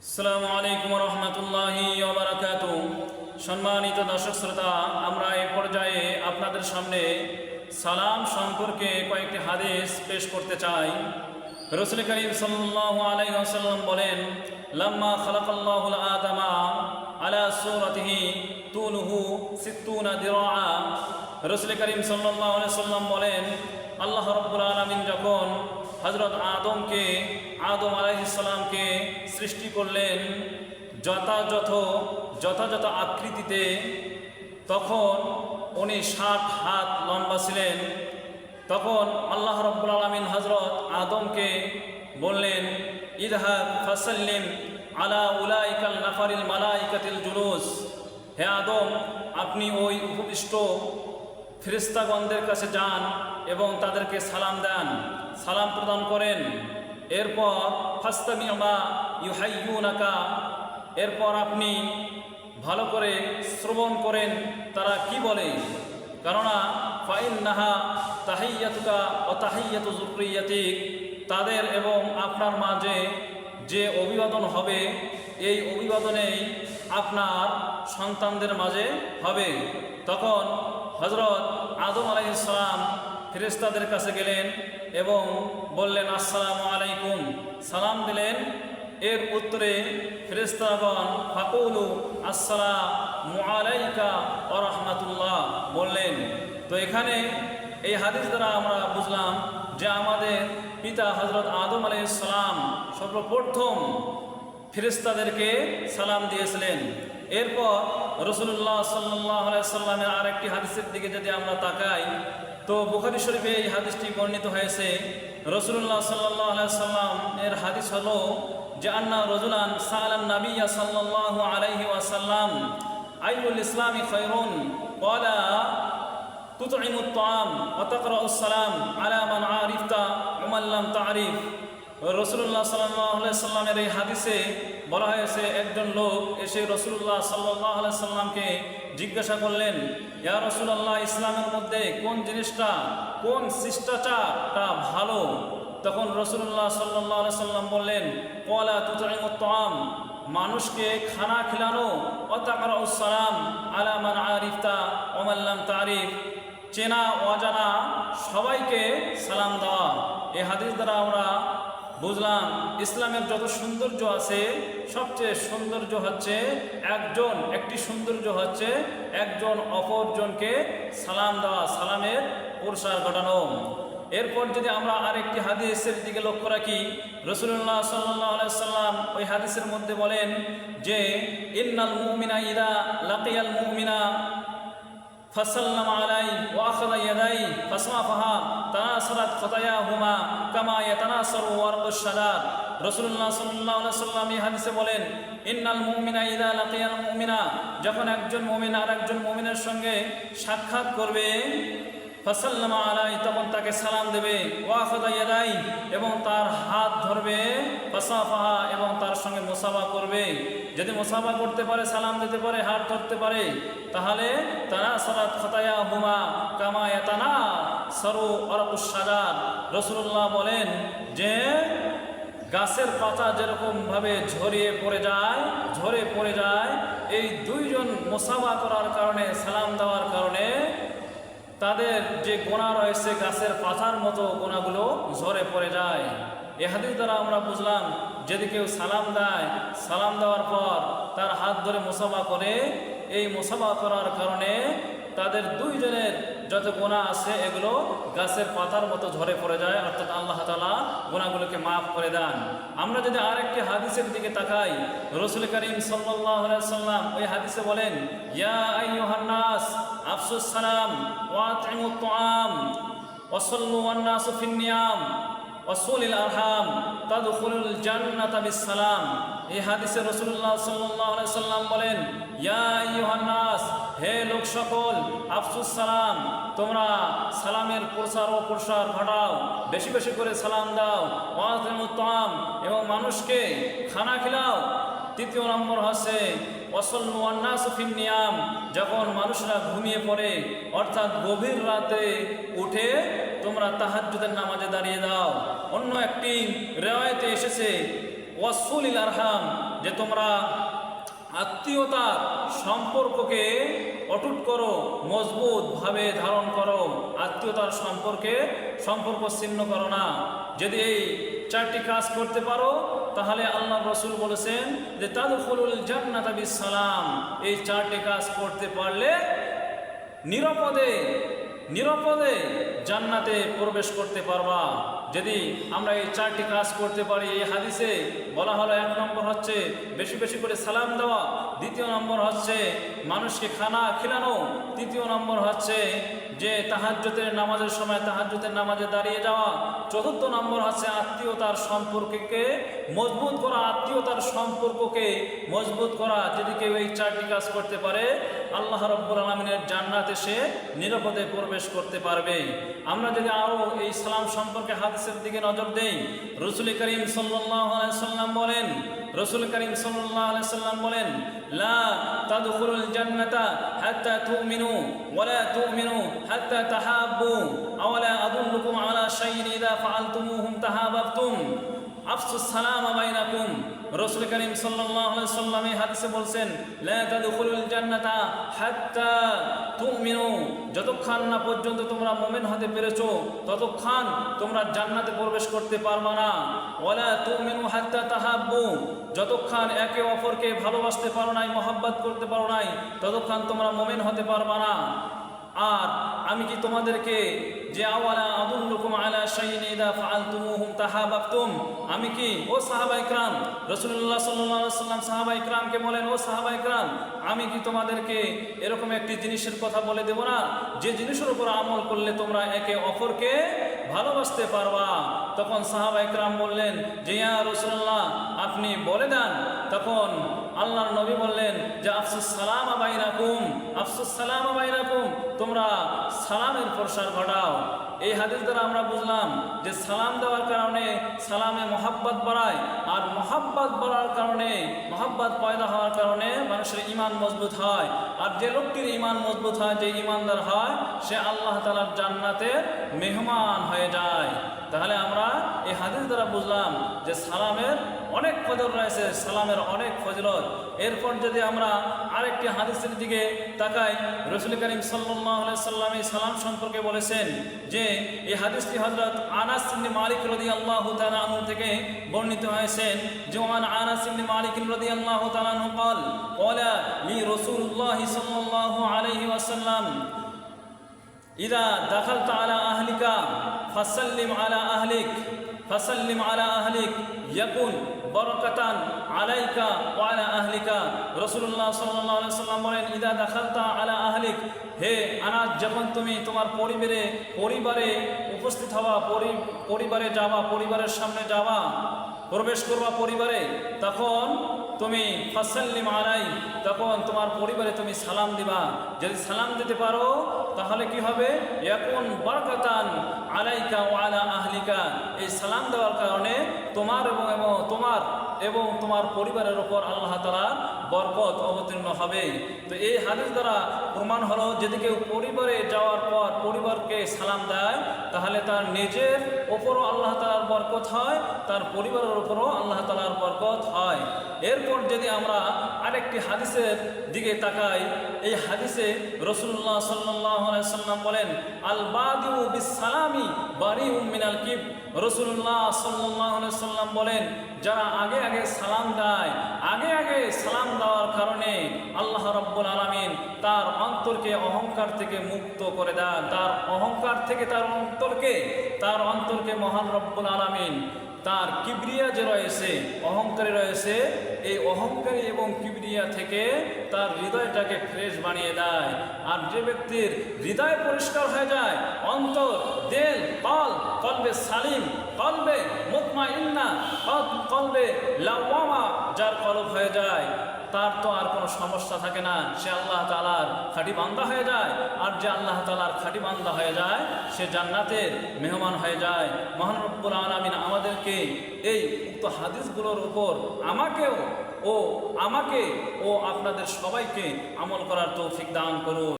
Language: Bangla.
আসসালামু আলাইকুম রহমতুল্লাহি ওবরাকাত সম্মানিত দর্শক শ্রোতা, আমরা এ পর্যায়ে আপনাদের সামনে সালাম সম্পর্কে কয়েকটি হাদিস পেশ করতে চাই। রসুল করিম সাল্লাল্লাহু আলাইহি ওয়াসাল্লাম বলেন, লাম্মা খালাকাল্লাহুল আদামা আলা সূরাতিহি তুলুহু সিত্তুনা দিরাআ। রসুল করিম সাল্লাল্লাহু আলাইহি সাল্লাম বলেন, আল্লাহ রাব্বুল আলামিন যখন হজরত আদমকে, আদম আলাইসালামকে সৃষ্টি করলেন যথাযথ যথাযথ আকৃতিতে। তখন উনি ষাট হাত লম্বা ছিলেন। তখন আল্লাহ রব্বুল আলমিন হজরত আদমকে বললেন, ইদহাব ফাসাল্লিম আলা উলাইকাল নাফারিল মালাইকাতিল জুলুস। হে আদম, আপনি ওই উপবিষ্ট ফিরিস্তাগণদের কাছে যান। এবং তাদেরকে সালাম দেন। সালাম প্রদান করেন। এরপর ফাস্তামিমা ইউহাইয়ুনাকা। এরপর আপনি ভালো করে শ্রবণ করেন, তারা কি বলে? কেননা ফাইন নাহা তাহাইয়াতুকা ও তাহাইয়াতু জুরিয়াতিক তাদের এবং আপনার মাঝে যে অভিবাদন হবে, এই অভিবাদনেই আপনার সন্তানদের মাঝে হবে। তখন হজরত আদম আলাইসালাম ফেরেস্তাদের কাছে গেলেন এবং বললেন, আসসালামু আলাইকুম। সালাম দিলেন। এর উত্তরে ফেরেস্তাগণ ফাকুলু আসসালামু আলাইকা ও রহমাতুল্লাহ। বললেন, তো এখানে এই হাদিস দ্বারা আমরা বুঝলাম যে আমাদের পিতা হজরত আদম আলাইসালাম সর্বপ্রথম ফিরিস্তাদেরকে সালাম দিয়েছিলেন। এরপর রসুল্লাহ সাল্লাহ সাল্লামের আর একটি হাদিসের দিকে যদি আমরা তাকাই তো বুখারি শরীফে এই হাদিসটি বর্ণিত হয়েছে। রসুল্লাহ সাল্লাহ সাল্লাম এর হাদিস হলো যে, আন্না রজুলান সালান নাবিয়া সাল্লাহ আলাইহি ওয়াসাল্লাম আইউল ইসলামী খৈরুন ওয়ালা তুতইমুত তাম ওয়া তাকরাউস সালাম আলা আরিফতা ওয়া তারিফ। রসুল্লাহ সাল্লাহ সাল্লামের এই হাদিসে বলা হয়েছে, একজন লোক এসে রসুল্লাহ সাল্লাহ সাল্লামকে জিজ্ঞাসা করলেন, ইয়া রসুল্লাহ ইসলামের মধ্যে কোন জিনিসটা, কোন শিষ্টাচারটা ভালো? তখন রসুল্লাহ সাল্লাহ সাল্লাম বললেন কলা তুতাম মানুষকে খানা খিলানো অতাকার সালাম আলামান আরিফতা ওমাল্লাম তারিফ, চেনা অজানা সবাইকে সালাম দেওয়া। এই হাদিস দ্বারা আমরা বুঝলাম, ইসলামের যত সৌন্দর্য আছে, সবচেয়ে সৌন্দর্য হচ্ছে একজন, একটি সৌন্দর্য হচ্ছে একজন অপরজনকে সালাম দেওয়া, সালামের প্রসার ঘটানো। এরপর যদি আমরা আরেকটি হাদিসের দিকে লক্ষ্য রাখি রসুল্লাহ সাল্লাহ সাল্লাম ওই হাদিসের মধ্যে বলেন যে, ইন্নাল মুমিনা ইদা লাকিয়াল মুমিনা فسلم عليه واخذ يديه فصافها تناصرت خطاياهما كما يتناصر ورق الشجر রসুল্লাহ সাল্লাহ সাল্লাম এই হাদিসে বলেন ইন্নাল মুমিনা ইদা লাকিয়াল মুমিনা যখন একজন মুমিন আর একজন মুমিনের সঙ্গে সাক্ষাৎ করবে ফাসাল্লামা আলাই তখন তাকে সালাম দেবে, ওয়াফাদা ইয়াদাই, এবং তার হাত ধরবে, ফাসাফাহা, এবং তার সঙ্গে মোসাফা করবে। যদি মোসাফা করতে পারে, সালাম দিতে পারে, হাত ধরতে পারে, তাহলে তারা সালাত খতায়া হুমা কামা এতানা সরু অরকুস সাজাদ রসুল্লাহ বলেন যে, গাছের পাতা যেরকমভাবে ঝরিয়ে পড়ে যায়, ঝরে পড়ে যায়, এই দুইজন মোসাফা করার কারণে, সালাম দেওয়ার কারণে তাদের যে গোনা রয়েছে গাছের পাতার মতো গোনাগুলো ঝরে পড়ে যায়। এ হাদিস দ্বারা আমরা বুঝলাম, যদি কেউ সালাম দেয়, সালাম দেওয়ার পর তার হাত ধরে মোসাফা করে, এই মোসাফা করার কারণে তাদের দুইজনের যত গোনা আছে এগুলো গাছের পাতার মতো ঝরে পড়ে যায়, অর্থাৎ আল্লাহ তালা গোনাগুলোকে মাফ করে দেন। আমরা যদি আরেকটি হাদিসের দিকে তাকাই, রসুল করিম সাল্লাম ওই হাদিসে বলেন, ইয়া আইয়ুহান্নাস, আফসুস সালাম ওয়াতিমুত তাআম ওয়াসাল্লু ওয়ান-নাস ফিন-নিয়াম ওয়াসুলিল আরহাম, তাদখুলুল জান্নাতা বিস-সালাম এই হাদিসে রাসূলুল্লাহ সাল্লাল্লাহু সাল্লাম বলেন, ইয়া আইয়ুহান্নাস হে লোক সকল, আফসুস সালাম। তোমরা সালামের প্রসার ও প্রসার ঘটাও, বেশি বেশি করে সালাম দাও। তাআম এবং মানুষকে খানা খিলাও। তৃতীয় নম্বর হচ্ছে নিয়াম, যখন মানুষরা ঘুমিয়ে পড়ে, অর্থাৎ গভীর রাতে উঠে তোমরা তাহাজ্জুদের নামাজে দাঁড়িয়ে দাও। অন্য একটি রেওয়ায়তে এসেছে ওয়াসুলিল আরহাম, যে তোমরা আত্মীয়তার সম্পর্ককে অটুট করো মজবুতভাবে ধারণ করো। আত্মীয়তার সম্পর্কে সম্পর্ক ছিন্ন করো না। যদি এই চারটি কাজ করতে পারো, তাহলে আল্লাহ রসুল বলেছেন যে তাদুফুল জান্নাত সালাম এই চারটি কাজ করতে পারলে নিরাপদে নিরাপদে জান্নাতে প্রবেশ করতে পারবা। যদি আমরা এই চারটি কাজ করতে পারি, এই হাদিসে বলা হলো এক নম্বর হচ্ছে বেশি বেশি করে সালাম দেওয়া, দ্বিতীয় নম্বর হচ্ছে মানুষকে খানা খিলানো, তৃতীয় নম্বর হচ্ছে যে তাহাজ্যতের নামাজের সময় তাহাজ্যতের নামাজে দাঁড়িয়ে যাওয়া, চতুর্থ নম্বর হচ্ছে আত্মীয়তার সম্পর্ককে মজবুত করা, আত্মীয়তার সম্পর্ককে মজবুত করা। যদি কেউ এই চারটি কাজ করতে পারে, আল্লাহ রব্বুল আলমিনের জান্নাতে সে নিরাপদে প্রবেশ করতে পারবে। আমরা যদি আরও এই সালাম সম্পর্কে হাদিসের দিকে নজর দেই। রসুল করিম সাল্লাম বলেন, রসুল করিম সাল্লাম বলেন, লা তাদখুলুল জান্নাতা হাত্তা তুমিনু ওয়ালা তুমিনু হাত্তা তাহাব্বু আওয়ালা আদুল্লুকুম আলা শাইইন ইযা ফাআলতুমুহুম তাহাবাবতুম। আফসুস সালাম বাইনাকুম রসুল করিম সাল্লাল্লাহু আলাইহি সাল্লাম এই হাদিসে বলছেন, লা তাদখুলুল জান্নাতা হাত্তা তুমিনু। যতক্ষণ না পর্যন্ত তোমরা মুমিন হতে পেরেছ, ততক্ষণ তোমরা জান্নাতে প্রবেশ করতে পারবে না। ওয়ালা তুমিনু হাত্তা তাহাব্বু। যতক্ষণ একে অপরকে ভালোবাসতে পারো নাই, মহাব্বত করতে পারো নাই, ততক্ষণ তোমরা মুমিন হতে পারবে না। আর আমি কি তোমাদেরকে যে আওয়ালা আদুল্লুকুম আলা শাইইন ইদা ফাআলতুমুহুম তাহাবাবতুম, আমি কি, ও সাহাবা ইকরাম, রাসূলুল্লাহ সাল্লাল্লাহু সাল্লাম সাহাবা ইকরামকে বলেন, ও সাহাবা ইকরাম, আমি কি তোমাদেরকে এরকম একটি জিনিসের কথা বলে দেব না? যে জিনিসের উপর আমল করলে তোমরা একে অপরকে ভালোবাসতে পারবা। তখন সাহাবা ইকরাম বললেন, যে ইয়া রাসূলুল্লাহ, আপনি বলে দেন। তখন আল্লাহর নবী বললেন, যে আফসুস সালাম বাইনাকুম, আফসুস সালাম বাইনাকুম তোমরা সালামের প্রসার ঘটাও। এই হাদিস দ্বারা আমরা বুঝলাম যে সালাম দেওয়ার কারণে সালামে মোহাব্বত বাড়ায়, আর মোহাব্বত বাড়ার কারণে, মোহাব্বত পয়দা হওয়ার কারণে মানুষের ইমান মজবুত হয়। আর যে লোকটির ইমান মজবুত হয়, যে ইমানদার হয়, সে আল্লাহ তালার জান্নাতের মেহমান হয়ে যায়। তাহলে আমরা এই হাদিস দ্বারা বুঝলাম যে সালামের অনেক কদর রয়েছে, সালামের অনেক ফজলত। এরপর যদি আমরা আরেকটি হাদিসের দিকে তাকাই, রসুল করিম সাল্লাহ সাল্লাম এই সালাম সম্পর্কে বলেছেন যে এই হাদিসটি হজরত আনাস ইবনে মালিক রদি আল্লাহ তালাহ থেকে বর্ণিত হয়েছেন জোয়ান আনাস ইবনে মালিক রদি আল্লাহ তালাহ কল কলা লি রসুল্লাহ সাল্লাহ আলহি ওয়াসাল্লাম, ইদা দখল তালা আহলিকা, ফসল্লিম আলা আহলিক, ফসল্লিম আলা আহলিক, ইয়াকুন বরকতান আলাইকা ওয়ালা আহলিকা। রসুল্লাহ সাল্লাহ সাল্লাম বলেন, ইদা দাখালতা আলা আহলিক, হে আনাজ, যখন তুমি তোমার পরিবারে পরিবারে উপস্থিত হওয়া, পরি- পরিবারে যাওয়া, পরিবারের সামনে যাওয়া, প্রবেশ করবা পরিবারে, তখন তুমি ফাসাল্লিম আলাই, তখন তোমার পরিবারে তুমি সালাম দিবা। যদি সালাম দিতে পারো, তাহলে কি হবে? এখন বরকতান আলাইকা ওয়ালা আহলিকা। এই সালাম দেওয়ার কারণে তোমার এবং এবং তোমার এবং তোমার পরিবারের ওপর আল্লাহ তালার বরকত অবতীর্ণ হবে। তো এই হাদিস দ্বারা প্রমাণ হলো, যদি কেউ পরিবারে যাওয়ার পর পরিবারকে সালাম দেয়, তাহলে তার নিজের ওপরও আল্লাহ তালার বরকত হয়, তার পরিবারের ওপরও আল্লাহ তালার বরকত হয়। এরপর যদি আমরা আরেকটি হাদিসের দিকে তাকাই। এই হাদিসে রসুল্লাহ সাল্লাহ সাল্লাম বলেন আল বাদিউ বিসালামি বারি মিনাল কিব রসুল্লাহ সাল্লাহ সাল্লাম বলেন, যারা আগে আগে সালাম দেয়, আগে আগে সালাম দেওয়ার কারণে আল্লাহ রব্বুল আলমিন তার অন্তরকে অহংকার থেকে মুক্ত করে দেন। তার অহংকার থেকে তার অন্তরকে তার অন্তরকে মহান রব্বুল আলমিন তার কিবরিয়া যে রয়েছে, অহংকারী রয়েছে, এই অহংকারী এবং কিবরিয়া থেকে তার হৃদয়টাকে ফ্রেশ বানিয়ে দেয়। আর যে ব্যক্তির হৃদয় পরিষ্কার হয়ে যায়, অন্তর দেল পাল, কলবে সালিম, কলবে মুকমা ইন্না কলবে লাওয়ামা, যার কলব হয়ে যায়। তার তো আর কোনো সমস্যা থাকে না। সে আল্লাহ তালার খাটি বান্দা হয়ে যায়। আর যে আল্লাহ তালার খাটি বান্দা হয়ে যায়, সে জান্নাতের মেহমান হয়ে যায়। মহানব্বুল আলমিন আমাদেরকে এই উক্ত হাদিসগুলোর উপর আমাকেও ও আমাকে ও আপনাদের সবাইকে আমল করার তৌফিক দান করুন।